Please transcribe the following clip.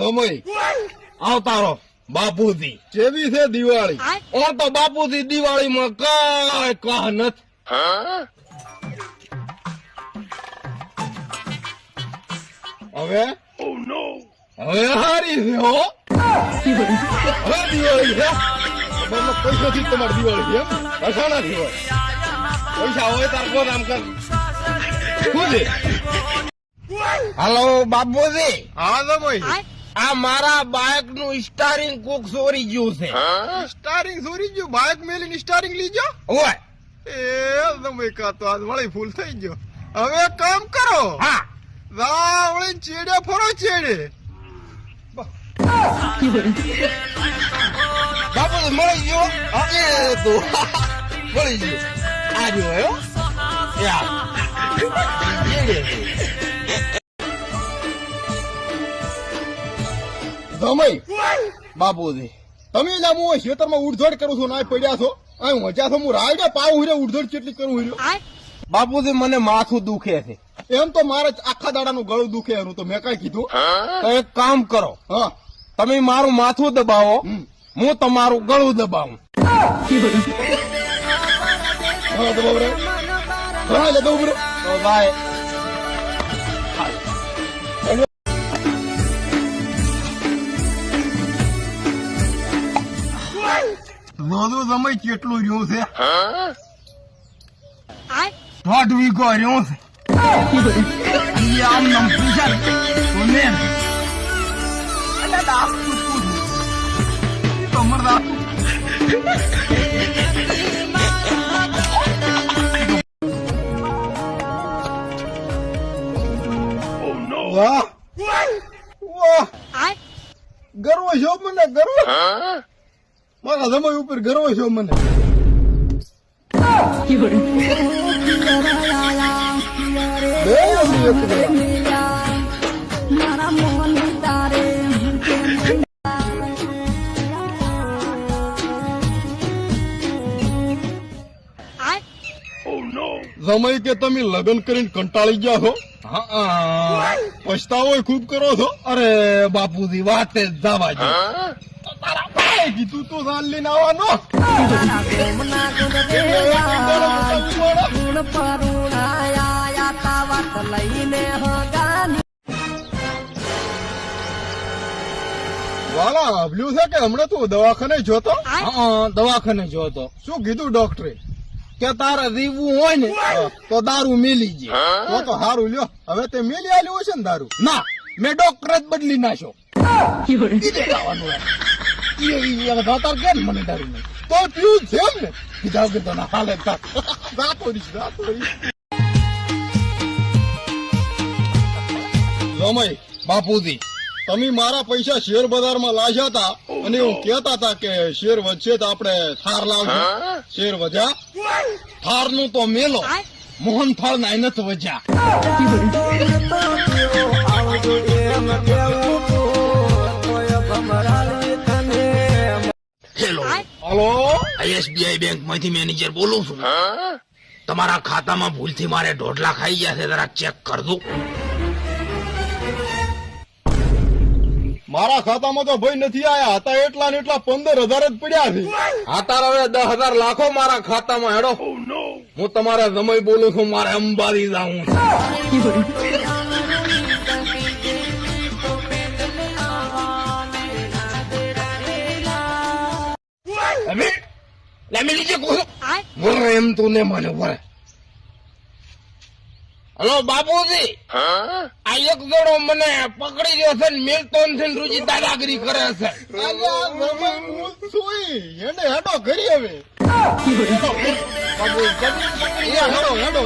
સમય. આવતારો બાપુજી. કેવી છે દિવાળી? ઓ તો બાપુજી દિવાળીમાં કઈ કહ નથી. હવે? હવે હારી છે હો. હવે દિવાળી છે. મને પૈસાથી તમારી દિવાળી છે અસાણાથી હોય પૈસા હોય તાર કોણ આમ કર. શું છે? હાલો બાપુજી. હા સમય આ મારા બાઇકનું સ્ટારિંગ કોક ચોરી ગયું છે. સ્ટારિંગ સોરી ગયું? બાઇક મેલીને સ્ટારિંગ લીજો? હોય એ તમે કાતો આજ વળી ફૂલ થઈ ગયો. હવે કામ કરો. હા. રાવળી ચેડે ફરો ચેડે? બાપુ મળી ગયો. હવે તો. મળી ગયો. આ રહ્યો યાર સમય. બાપુજી તમે જ હું ખેતરમાં ઉડધડ કરું છું ના પડ્યા છો. અહીં મજા છો હું રાયડે પાવ હુરે ઉડધડ કેટલી કરું હુર્યો બાપુજી મને માથું દુખે છે. એમ તો મારે આખા દાડાનું ગળું દુખે એનું તો મેં કઈ કીધું. તો એક કામ કરો. હા. તમે મારું માથું દબાવો હું તમારું ગળું દબાવું. હા ઘણા જતો ઉભરો તો ભાઈ. રોજો સમય કેટલું રહ્યું છે? વાટ વી કો રહ્યો છે. આમ નમ પૂછા. ને તો ને એટલે દાખલું પૂછું ઈ તો વાહ. વાહ. ગર્વ છો મને ગર્વ. મારા સમય ઉપર ગર્વ છો મને સમય કે તમે લગ્ન કરીને કંટાળી ગયા છો પછતાવો ખૂબ કરો છો? અરે બાપુજી, વાતે જવા કીધું તું સાલ લઈને આવવાનો લઈને હગાની વાલા છે કે હમણાં તું દવાખાને જોતો? દવાખાને જોતો. શું કીધું ડોક્ટરે? કે તારે રીવું હોય ને તો દારૂ મેલી જે. તો તો સારું લ્યો. હવે તે મેલી આલ્યું હશે ને દારૂ? ના મેં ડોક્ટર જ બદલી નાખ્યો. બાપુજી, તમે મારા પૈસા શેર બજારમાં લાવ્યા હતા અને એવું કહેતા હતા કે શેર વધશે તો આપણે થાર લાવજો. શેર વધ્યા. થારનું તો મેલો. મોહન થાળ ના નથી વજ્યા હેલો? એસબીઆઈ બેંકમાંથી મેનેજર બોલું છું. તમારા ખાતામાં ભૂલથી મારે દોઢ લાખ આવી ગયા છે જરા ચેક કર દો. મારા ખાતામાં તો ભાઈ નથી આયા. હતા એટલા ને એટલા પંદર હજાર જ પડ્યા છે. હાતાર હવે દસ હજાર લાખો મારા ખાતામાં હેડો. હું તમારા સમય બોલું છું મારે અંબાજી જાવું બોલો એમ તું ને મને બોલે હલો બાપુજી. આ એક જણો મને પકડી ગયો છે ને મિલતો નથી ને રૂજી દાદાગીરી કરે છે. સુઈ. હેડે કરી હવે. હેડો હેડો